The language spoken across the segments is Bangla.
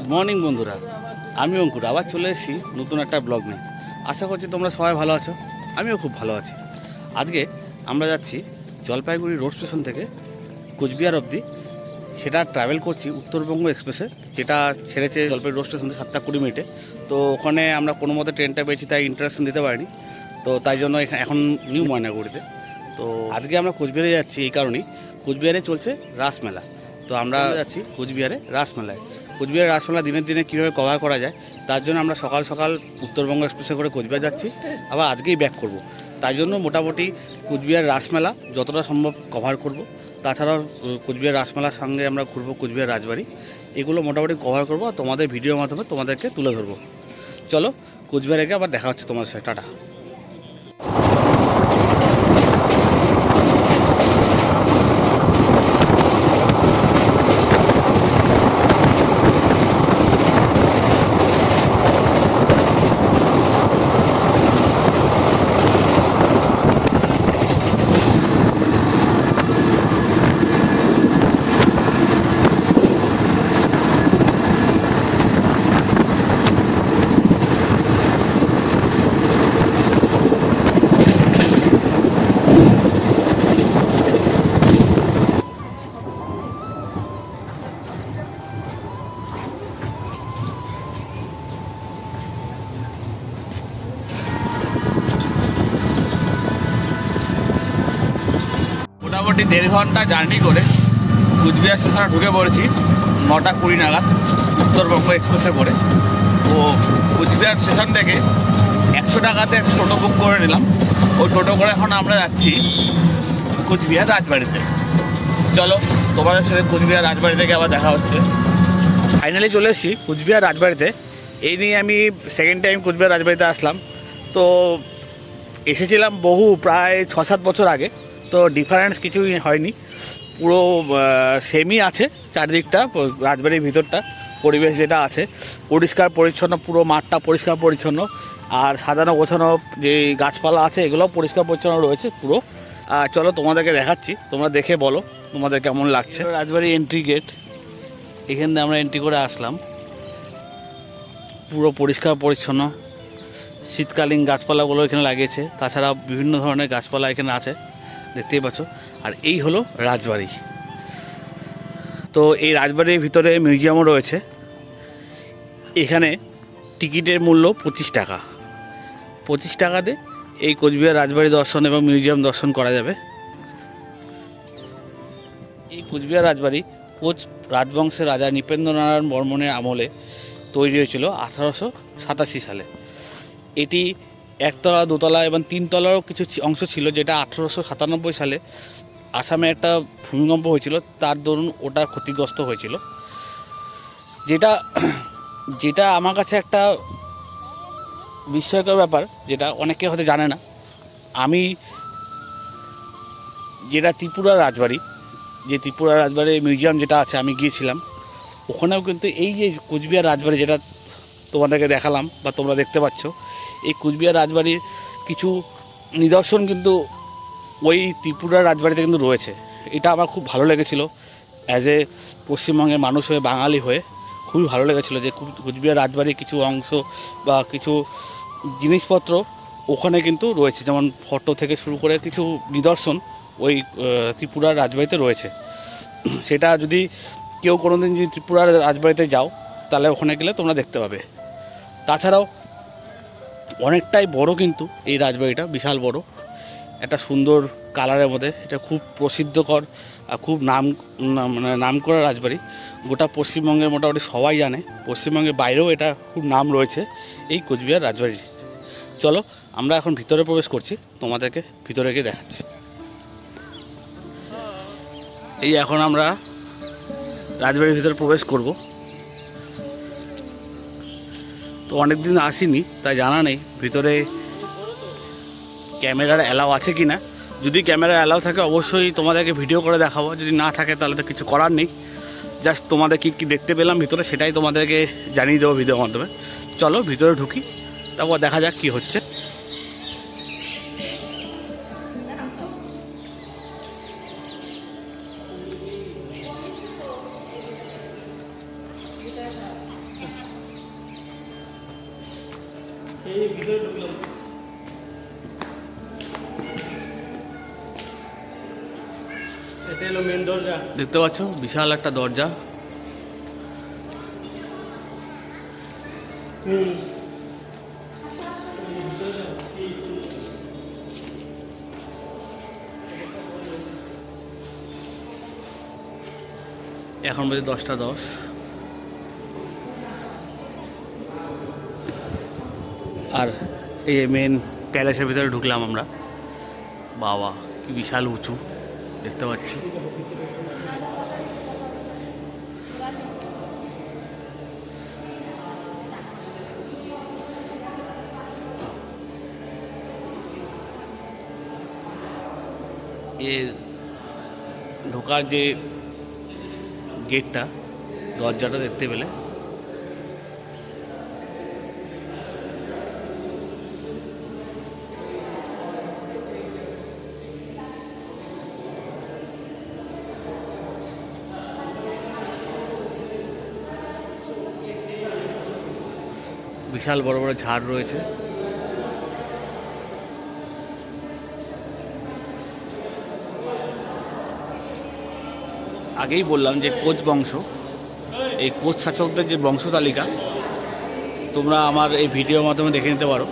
গুড মর্নিং বন্ধুরা। আমি অঙ্কুর আবার চলে এসেছি নতুন একটা ব্লগ নিয়ে। আশা করছি তোমরা সবাই ভালো আছো আমিও খুব ভালো আছি। আজকে আমরা যাচ্ছি জলপাইগুড়ি রোড স্টেশন থেকে কোচবিহার অবধি। সেটা ট্রাভেল করছি উত্তরবঙ্গ এক্সপ্রেসে যেটা ছেড়েছে জলপাইগুড়ি রোড স্টেশন থেকে সাতটা কুড়ি মিনিটে। তো ওখানে আমরা কোনো মতে ট্রেনটা পেয়েছি তাই ইন্টারাকশন দিতে পারিনি। তো তাই জন্য এখা- এখন নিউ ময়নাগুড়িতে। তো আজকে আমরা কোচবিহারে যাচ্ছি এই কারণেই। কোচবিহারে চলছে রাসমেলা। তো আমরা যাচ্ছি কোচবিহারে রাসমেলায়। কোচবিহার রাসমেলা দিনের দিনে কীভাবে কভার করা যায়, তার জন্য আমরা সকাল সকাল উত্তরবঙ্গ এক্সপ্রেসে করে কোচবিহার যাচ্ছি, আবার আজকেই ব্যাক করব। তাই জন্য মোটামুটি কোচবিহার রাসমেলা যতটা সম্ভব কভার করব। তাছাড়াও কোচবিহার রাসমেলার সঙ্গে আমরা ঘুরবো কোচবিহার রাজবাড়ি। এগুলো মোটামুটি কভার করব তোমাদের ভিডিওর মাধ্যমে তোমাদেরকে তুলে ধরবো। চলো, কোচবিহারে গিয়ে আবার দেখা হচ্ছে তোমাদের সাথে। টাটা। দেড় ঘণ্টা জার্নি করে কুচবিহার স্টেশনে ঢুকে পড়েছি, নটা কুড়ি নাগাদ, উত্তরবঙ্গ এক্সপ্রেসে করে। তো কুচবিহার স্টেশন থেকে একশো টাকাতে একটা টোটো বুক করে নিলাম। ওই টোটো করে এখন আমরা যাচ্ছি কুচবিহার রাজবাড়িতে। চলো, তোমাদের সাথে কুচবিহার রাজবাড়ি থেকে আবার দেখা হচ্ছে। ফাইনালি চলে এসেছি কুচবিহার রাজবাড়িতে। এই নিয়ে আমি সেকেন্ড টাইম কুচবিহার রাজবাড়িতে আসলাম। তো এসেছিলাম বহু, প্রায় ছ সাত বছর আগে। তো ডিফারেন্স কিছুই হয়নি। পুরো সেমই আছে চারদিকটা রাজবাড়ির ভিতরটা, পরিবেশ যেটা আছে। পরিষ্কার পরিচ্ছন্ন, পুরো মাঠটা পরিষ্কার পরিচ্ছন্ন। আর সাজানো গোছানো যে গাছপালা আছে, এগুলোও পরিষ্কার পরিচ্ছন্ন রয়েছে পুরো। আর চলো তোমাদেরকে দেখাচ্ছি, তোমরা দেখে বলো, তোমাদের কেমন লাগছে। রাজবাড়ি এন্ট্রি গেট এখান থেকে আমরা এন্ট্রি করে আসলাম। পুরো পরিষ্কার পরিচ্ছন্ন। শীতকালীন গাছপালাগুলো এখানে লাগিয়েছে, তাছাড়া বিভিন্ন ধরনের গাছপালা এখানে আছে। দেখতেই পাচ্ছ। আর এই হলো রাজবাড়ি। তো এই রাজবাড়ির ভিতরে মিউজিয়ামও রয়েছে। এখানে টিকিটের মূল্য পঁচিশ টাকা। পঁচিশ টাকাতে এই কোচবিহার রাজবাড়ি দর্শন এবং মিউজিয়াম দর্শন করা যাবে। এই কোচবিহার রাজবাড়ি কোচ রাজবংশের রাজা নৃপেন্দ্রনারায়ণ বর্মনের আমলে তৈরি হয়েছিল আঠারোশো সাতাশি সালে। এটি একতলা, দোতলা এবং তিনতলারও কিছু অংশ ছিল যেটা আঠেরোশো সাতানব্বই সালে আসামে একটা ভূমিকম্প হয়েছিল। তার দরুন ওটা ক্ষতিগ্রস্ত হয়েছিল। যেটা যেটা আমার কাছে একটা বিস্ময়কর ব্যাপার, যেটা অনেকে হয়তো জানে না। আমি যেটা ত্রিপুরা রাজবাড়ি, যে ত্রিপুরা রাজবাড়ির মিউজিয়াম যেটা আছে, আমি গিয়েছিলাম। ওখানেও কিন্তু এই যে কোচবিহার রাজবাড়ি যেটা তোমাদেরকে দেখালাম বা তোমরা দেখতে পাচ্ছ এই কুচবিহার রাজবাড়ির কিছু নিদর্শন কিন্তু ওই ত্রিপুরা রাজবাড়িতে কিন্তু রয়েছে। এটা আমার খুব ভালো লেগেছিল। অ্যাজ এ পশ্চিমবঙ্গের মানুষ হয়ে, বাঙালি হয়ে, খুবই ভালো লেগেছিল যে কুচবিহার রাজবাড়ির কিছু অংশ বা কিছু জিনিসপত্র ওখানে কিন্তু রয়েছে। যেমন ফটো থেকে শুরু করে কিছু নিদর্শন ওই ত্রিপুরার রাজবাড়িতে রয়েছে। সেটা যদি কেউ কোনোদিন যদি ত্রিপুরার রাজবাড়িতে যাও, তাহলে ওখানে গেলে তোমরা দেখতে পাবে। তাছাড়াও অনেকটাই বড় কিন্তু এই রাজবাড়িটা, বিশাল বড়। একটা সুন্দর কালারের মধ্যে, এটা খুব প্রসিদ্ধকর খুব নাম মানে নাম করা রাজবাড়ি। গোটা পশ্চিমবঙ্গে মোটামুটি সবাই জানে, পশ্চিমবঙ্গের বাইরেও এটা খুব নাম রয়েছে এই কোচবিহার রাজবাড়ি। চলো, আমরা এখন ভিতরে প্রবেশ করছি, তোমাদেরকে ভিতরে গিয়ে দেখাচ্ছি। এই এখন আমরা রাজবাড়ির ভিতরে প্রবেশ করব। তো অনেক দিন আসিনি, তাই জানা নেই ভিতরে ক্যামেরার অ্যালাও আছে কি না যদি ক্যামেরা অ্যালাউ থাকে, অবশ্যই তোমাদেরকে ভিডিও করে দেখাবো। যদি না থাকে, তাহলে তো কিছু করার নেই। জাস্ট তোমাদের কী কী দেখতে পেলাম ভিতরে, সেটাই তোমাদেরকে জানিয়ে দেবো ভিডিওর মাধ্যমে। চলো ভিতরে ঢুকি, তারপর দেখা যাক কী হচ্ছে। দেখতে পাচ্ছ, বিশাল একটা দরজা। এখন বাজে দশটা দশ। আর এই মেন প্যালেসের ভিতরে ঢুকলাম আমরা। বাবা, কি বিশাল উঁচু, দেখতে পাচ্ছি। এ ঢোকার যে গেটটা দরজাটা দেখতে পেলে। বিশাল বড় বড় ঝাড় রয়েছে। আগেই বললাম যে কোচ বংশ। এই কোচ শাসকদের যে বংশ তালিকা, তোমরা আমার এই ভিডিওর মাধ্যমে দেখে নিতে পারো।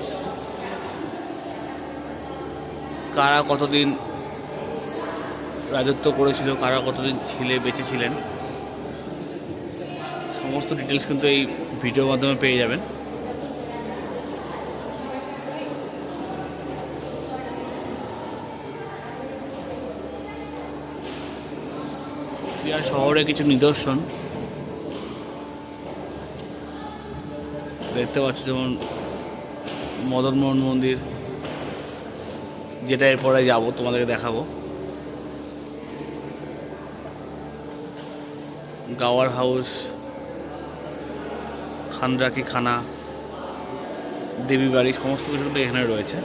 কারা কতদিন রাজত্ব করেছিল, কারা কতদিন ছিলে, বেঁচে ছিলেন, সমস্ত ডিটেলস কিন্তু এই ভিডিওর মাধ্যমে পেয়ে যাবেন। বিহার শহরে কিছু নিদর্শন। দেখতে পাচ্ছ যেমন মদনমোহন মন্দির। যেটা এরপরে যাব, তোমাদেরকে দেখাবো। গাওয়ার হাউস, খানরাকি খানা দেবী বাড়ি সমস্ত কিছু কিন্তু এখানে রয়েছে।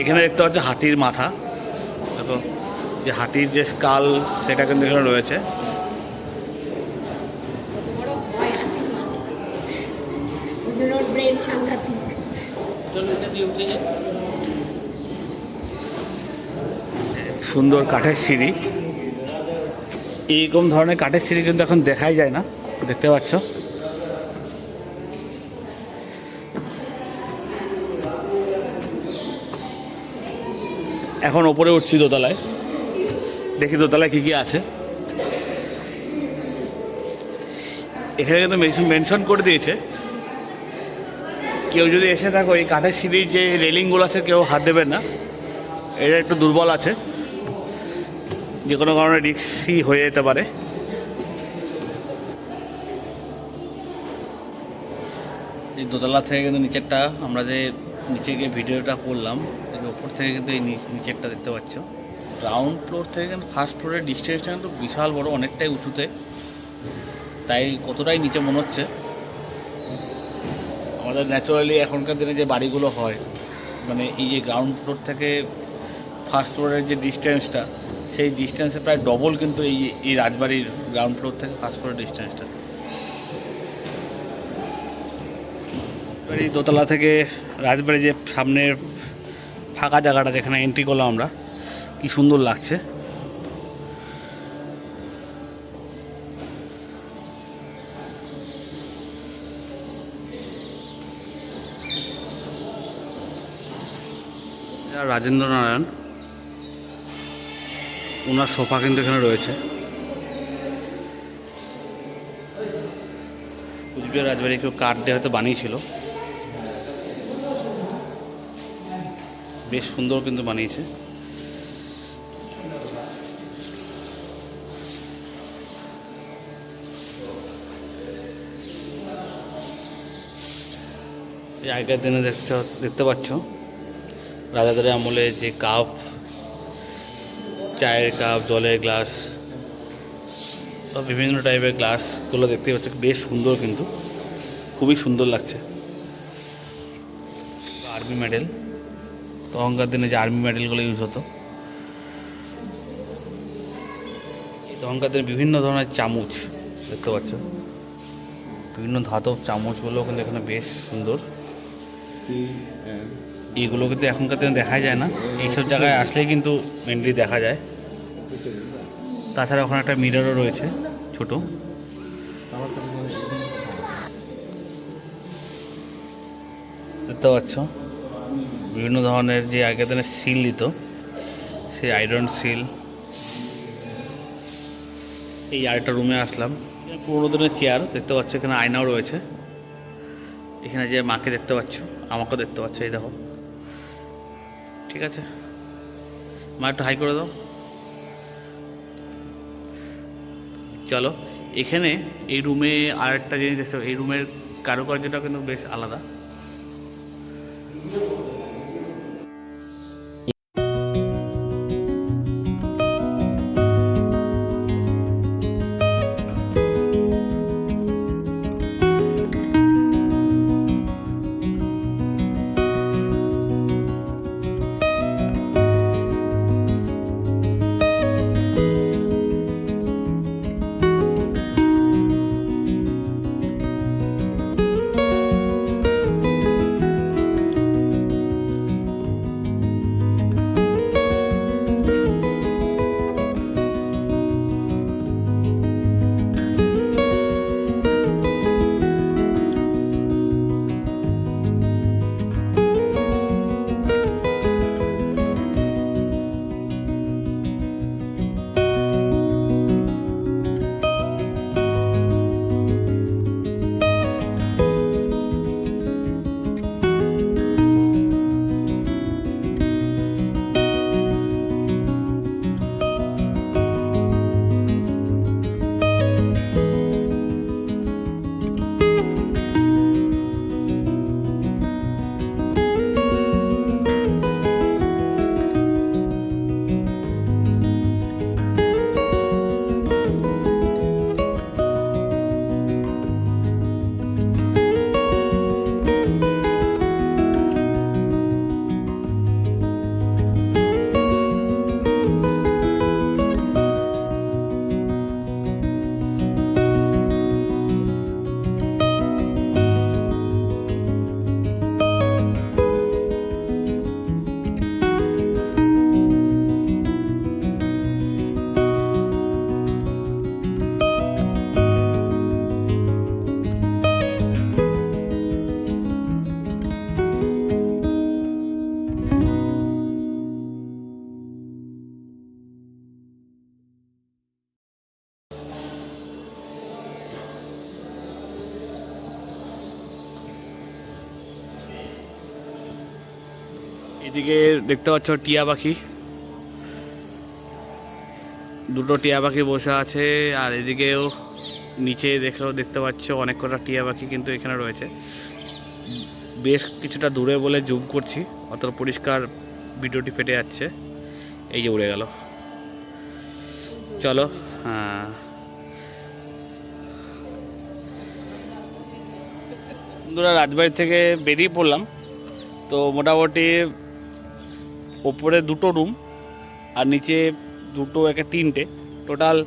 এখানে দেখতে পাচ্ছ হাতির মাথা। দেখো যে হাতির যে স্কাল সেটা কিন্তু এখানে রয়েছে। সুন্দর কাঠের সিঁড়ি। এইরকম ধরনের কাঠের সিঁড়ি কিন্তু এখন দেখাই যায় না। দেখতে পাচ্ছ? এখন ওপরে উঠছি দোতলায়। দেখি দোতলায় কী কী আছে। এখানে কিন্তু মেনশন করে দিয়েছে। কেউ যদি এসে থাকো এই কাঠের সিঁড়ির যে রেলিংগুলো আছে, কেউ হাত দেবেন না। এটা একটু দুর্বল আছে। যে কোনো কারণে রিক্সি হয়ে যেতে পারে। এই দোতলা থেকে কিন্তু নিচেরটা, আমরা যে নিচে গিয়ে ভিডিওটা করলাম ওপর থেকে কিন্তু এই নিচেরটা দেখতে পাচ্ছ। গ্রাউন্ড ফ্লোর থেকে ফার্স্ট ফ্লোরের ডিস্টেন্সটা কিন্তু বিশাল বড়, অনেকটাই উঁচুতে। তাই কতটাই নিচে মনে হচ্ছে? আমাদের ন্যাচারালি এখনকার দিনে যে বাড়িগুলো হয় মানে এই যে গ্রাউন্ড ফ্লোর থেকে ফার্স্ট ফ্লোরের যে ডিস্টেন্সটা সেই ডিস্টেন্সে প্রায় ডবল কিন্তু এই এই রাজবাড়ির গ্রাউন্ড ফ্লোর থেকে ফার্স্ট ফ্লোরের ডিস্টেন্সটা এবার এই দোতলা থেকে রাজবাড়ির যে সামনের ফাঁকা জায়গাটা যেখানে এন্ট্রি করলাম আমরা কি সুন্দর লাগছে। রাজেন্দ্র নারায়ণ ওনার সোফা কিন্তু এখানে রয়েছে। কুচবিহার রাজবাড়ি কেউ কাঠ দিয়ে হয়তো বানিয়েছিল। বেশ সুন্দর কিন্তু বানিয়েছে। এই আগের দিনে দেখতে দেখতে পাচ্ছ? রাজাদের আমলে যে কাপ, চায়ের কাপ, জলের গ্লাস বা বিভিন্ন টাইপের গ্লাসগুলো দেখতে পাচ্ছ। বেশ সুন্দর কিন্তু। খুবই সুন্দর লাগছে। আর্মি মেডেল তখনকার দিনে যে আর্মি মেডেলগুলো ইউজ হতো। তখনকার দিনে বিভিন্ন ধরনের চামচ দেখতে পাচ্ছ। বিভিন্ন ধাতব চামচগুলো কিন্তু এখানে বেশ সুন্দর। এইগুলো কিন্তু এখনকার দিনে দেখা যায় না। এইসব জায়গায় আসলেই কিন্তু মেনলি দেখা যায়। তাছাড়া ওখানে একটা মিররও রয়েছে ছোট। দেখতে পাচ্ছ? বিভিন্ন ধরনের যে আগের দিনে সিল দিত, সেই আয়রন সিল এই আরেকটা রুমে আসলাম। পুরোনো দিনের চেয়ার দেখতে পাচ্ছ এখানে আয়নাও রয়েছে। এখানে যে মাকে দেখতে পাচ্ছ, আমাকেও দেখতে পাচ্ছ, এই দেখো। ঠিক আছে? মা একটু হাই করে দাও। চলো, এখানে এই রুমে আর একটা জিনিস দেখতে এই রুমের কারুকার্যটা কিন্তু বেশ আলাদা। এদিকে দেখতে পাচ্ছ টিয়া পাখি। দুটো টিয়া পাখি বসে আছে, আর এদিকেও নিচে দেখেও দেখতে পাচ্ছ অনেক কটা টিয়া পাখি কিন্তু এখানে রয়েছে। বেশ কিছুটা দূরে বলে জুম করছি, অত পরিষ্কার ভিডিওটি ফেটে যাচ্ছে। এই যে উড়ে গেল। চলো হ্যাঁ রাজবাড়ি থেকে বেরিয়ে পড়লাম। তো মোটামুটি ওপরে দুটো রুম আর নিচে দুটো, একে তিনটে। টোটাল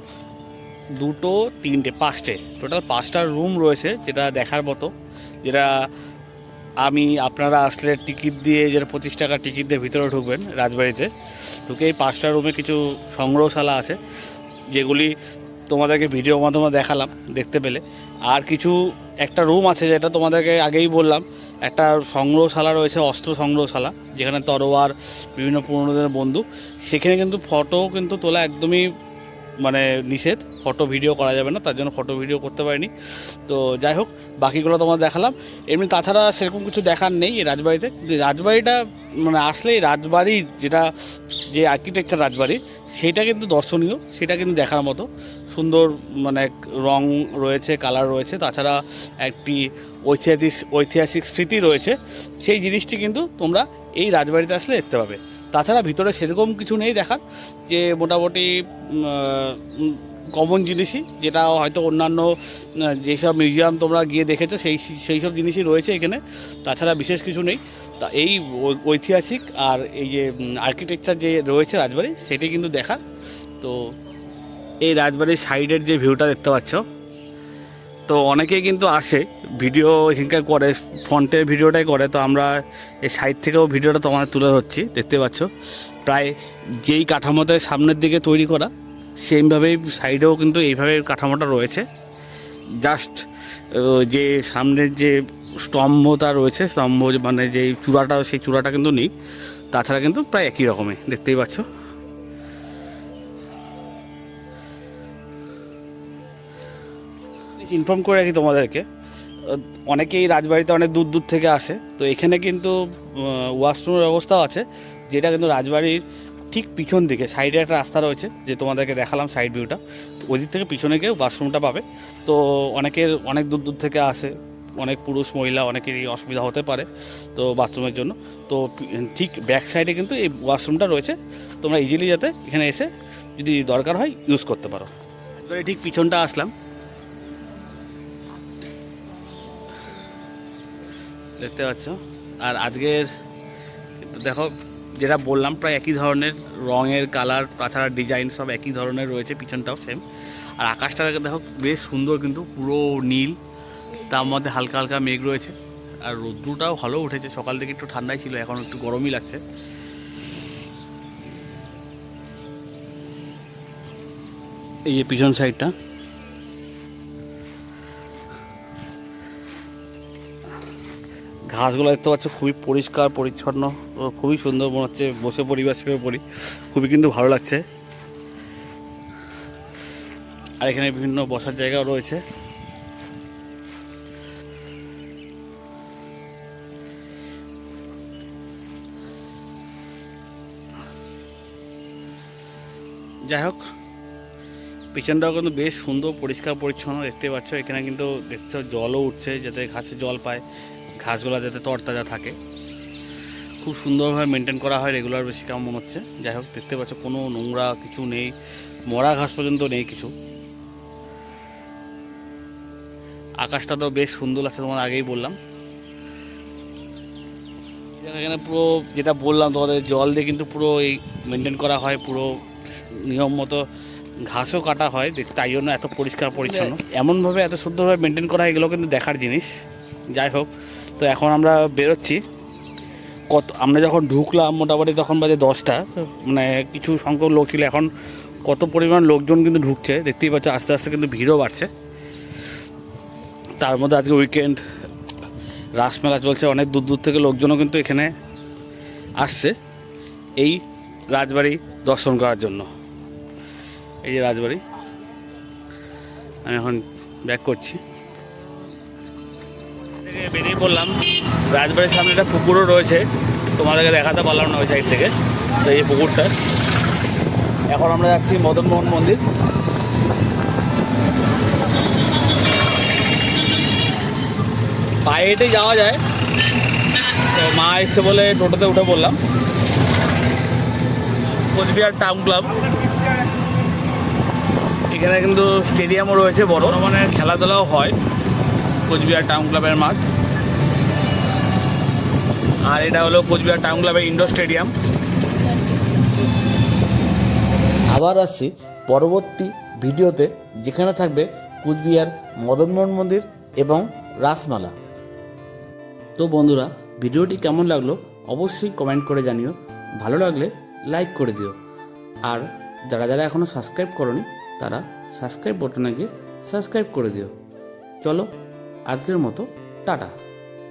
দুটো, তিনটে, পাঁচটে। টোটাল পাঁচটা রুম রয়েছে যেটা দেখার মতো। যেটা আমি, আপনারা আসলে টিকিট দিয়ে যেটা পঁচিশ টাকা টিকিট দিয়ে ভিতরে ঢুকবেন রাজবাড়িতে। ঢুকে এই পাঁচটা রুমে কিছু সংগ্রহশালা আছে, যেগুলি তোমাদেরকে ভিডিও মাধ্যমে দেখালাম, দেখতে পেলে। আর কিছু একটা রুম আছে যেটা তোমাদেরকে আগেই বললাম একটা সংগ্রহশালা রয়েছে, অস্ত্র সংগ্রহশালা, যেখানে তরোয়ার, বিভিন্ন পুরনো দিনের বন্দুক। সেখানে কিন্তু ফটো কিন্তু তোলা একদমই মানে নিষেধ। ফটো ভিডিও করা যাবে না, তার জন্য ফটো ভিডিও করতে পারিনি। তো যাই হোক, বাকিগুলো তোমার দেখালাম। এমনি তাছাড়া সেরকম কিছু দেখার নেই এই রাজবাড়িতে। যে রাজবাড়িটা মানে আসলেই রাজবাড়ি যেটা, যে আর্কিটেকচার রাজবাড়ি, সেটা কিন্তু দর্শনীয়, সেটা কিন্তু দেখার মতো। সুন্দর মানে এক রং রয়েছে কালার রয়েছে। তাছাড়া একটি ঐতিহাসিক ঐতিহাসিক স্মৃতি রয়েছে। সেই জিনিসটি কিন্তু তোমরা এই রাজবাড়িতে আসলে দেখতে পাবে। তাছাড়া ভিতরে সেরকম কিছু নেই দেখার, যে মোটামুটি কমন জিনিসই, যেটা হয়তো অন্যান্য যেসব মিউজিয়াম তোমরা গিয়ে দেখেছ, সেই সেই সব জিনিসই রয়েছে এখানে। তাছাড়া বিশেষ কিছু নেই। তা এই ঐতিহাসিক আর এই যে আর্কিটেকচার যে রয়েছে রাজবাড়ি, সেটি কিন্তু দেখার। তো এই রাজবাড়ির সাইডের যে ভিউটা দেখতে পাচ্ছ। তো অনেকেই কিন্তু আসে, ভিডিও এখানকার করে, ফ্রন্টের ভিডিওটাই করে। তো আমরা এই সাইড থেকেও ভিডিওটা তোমাদের তুলে ধরছি, দেখতে পাচ্ছ। প্রায় যেই কাঠামোতে সামনের দিকে তৈরি করা সেমভাবেই সাইডেও কিন্তু এইভাবে কাঠামোটা রয়েছে। জাস্ট যে সামনের যে স্তম্ভটা রয়েছে, স্তম্ভ মানে যে চূড়াটা, সেই চূড়াটা কিন্তু নেই। তাছাড়া কিন্তু প্রায় একই রকমই, দেখতেই পাচ্ছ। ইনফর্ম করে রাখি তোমাদেরকে। অনেকেই রাজবাড়িতে অনেক দূর দূর থেকে আসে। তো এখানে কিন্তু ওয়াশরুমের ব্যবস্থাও আছে, যেটা কিন্তু রাজবাড়ির ঠিক পিছন দিকে সাইডে একটা রাস্তা রয়েছে, যে তোমাদেরকে দেখালাম সাইড ভিউটা তো ওই দিক থেকে পিছনে গিয়ে ওয়াশরুমটা পাবে। তো অনেকের অনেক দূর দূর থেকে আসে, অনেক পুরুষ, মহিলা, অনেকেরই অসুবিধা হতে পারে, তো বাথরুমের জন্য। তো ঠিক ব্যাক সাইডে কিন্তু এই ওয়াশরুমটা রয়েছে। তোমরা ইজিলি যাতে এখানে এসে যদি দরকার হয় ইউজ করতে পারো। ঠিক পিছনটা আসলাম। দেখতে পাচ্ছ? আর আজকের, দেখো, যেটা বললাম, প্রায় একই ধরনের রঙের কালার তাছাড়া ডিজাইন সব একই ধরনের রয়েছে, পিছনটাও সেম আর আকাশটা দেখো বেশ সুন্দর কিন্তু, পুরো নীল, তার মধ্যে হালকা হালকা মেঘ রয়েছে। আর রৌদ্রটাও ভালো উঠেছে, সকাল থেকে একটু ঠান্ডাই ছিল, এখন একটু গরমই লাগছে। এই যে পিছন সাইডটা ঘাসগুলো দেখতে পাচ্ছ, খুবই পরিষ্কার, পরিচ্ছন্ন খুবই সুন্দর মনে হচ্ছে, বসে পরিবেশ শুয়ে পড়ি। খুবই কিন্তু ভালো লাগছে। আর এখানে বিভিন্ন বসার জায়গাও রয়েছে। যাই হোক, পিছনটাও কিন্তু বেশ সুন্দর, পরিষ্কার, পরিচ্ছন্ন দেখতে পাচ্ছ। এখানে কিন্তু দেখছ জলও উঠছে, যাতে ঘাসে জল পায়। ঘাসগুলো যাতে তরতাজা থাকে। খুব সুন্দরভাবে মেনটেন করা হয় রেগুলার বেশি কেমন মনে হচ্ছে? যাই হোক দেখতে পাচ্ছ কোনো নোংরা কিছু নেই মরা ঘাস পর্যন্ত নেই কিছু। আকাশটা তো বেশ সুন্দর আছে তোমার আগেই বললাম। এখানে পুরো যেটা বললাম তোমাদের জল দিয়ে কিন্তু পুরো এই মেনটেন করা হয় পুরো নিয়ম মতো ঘাসও কাটা হয় তাই জন্য এত পরিষ্কার পরিচ্ছন্ন। এমনভাবে এত শুদ্ধভাবে মেনটেন করা হয় এগুলো কিন্তু দেখার জিনিস। যাই হোক তো এখন আমরা বেরোচ্ছি। কত আমরা যখন ঢুকলাম মোটামুটি তখন বাজে দশটা। মানে কিছু সংখ্যক লোক ছিল। এখন কত পরিমাণ লোকজন কিন্তু ঢুকছে, দেখতেই পাচ্ছ আস্তে আস্তে কিন্তু ভিড়ও বাড়ছে। তার মধ্যে আজকে উইকেন্ড রাসমেলা চলছে, অনেক দূর দূর থেকে লোকজনও কিন্তু এখানে আসছে। এই রাজবাড়ি দর্শন করার জন্য। এই যে রাজবাড়ি। আমি এখন ব্যাক করছি। বেরিয়ে পড়লাম। রাজবাড়ির সামনে একটা পুকুরও রয়েছে। তোমাদেরকে দেখাতে পারলাম না ওই সাইড থেকে, তো এই পুকুরটা। এখন আমরা যাচ্ছি মদনমোহন মন্দির। পায়ে হেঁটে যাওয়া যায়। তো মা এসছে বলে টোটোতে উঠে পড়লাম। Cooch Behar town club. এখানে কিন্তু স্টেডিয়ামও রয়েছে বড়। মানে খেলাধুলাও হয় কোচবিহার টাউন ক্লাবের মাঠ। আর এটা হলো কোচবিহার টাউন ক্লাবের ইন্ডোর স্টেডিয়াম আবার আসছি পরবর্তী ভিডিওতে, যেখানে থাকবে কুচবিহার মদনমোহন মন্দির এবং রাসমালা। তো বন্ধুরা, ভিডিওটি কেমন লাগল অবশ্যই কমেন্ট করে জানিও। ভালো লাগলে লাইক করে দিও। আর যারা যারা এখনও সাবস্ক্রাইব করনি, তারা সাবস্ক্রাইব বটনে গিয়ে সাবস্ক্রাইব করে দিও। চলো, আজকের মতো, টাটা।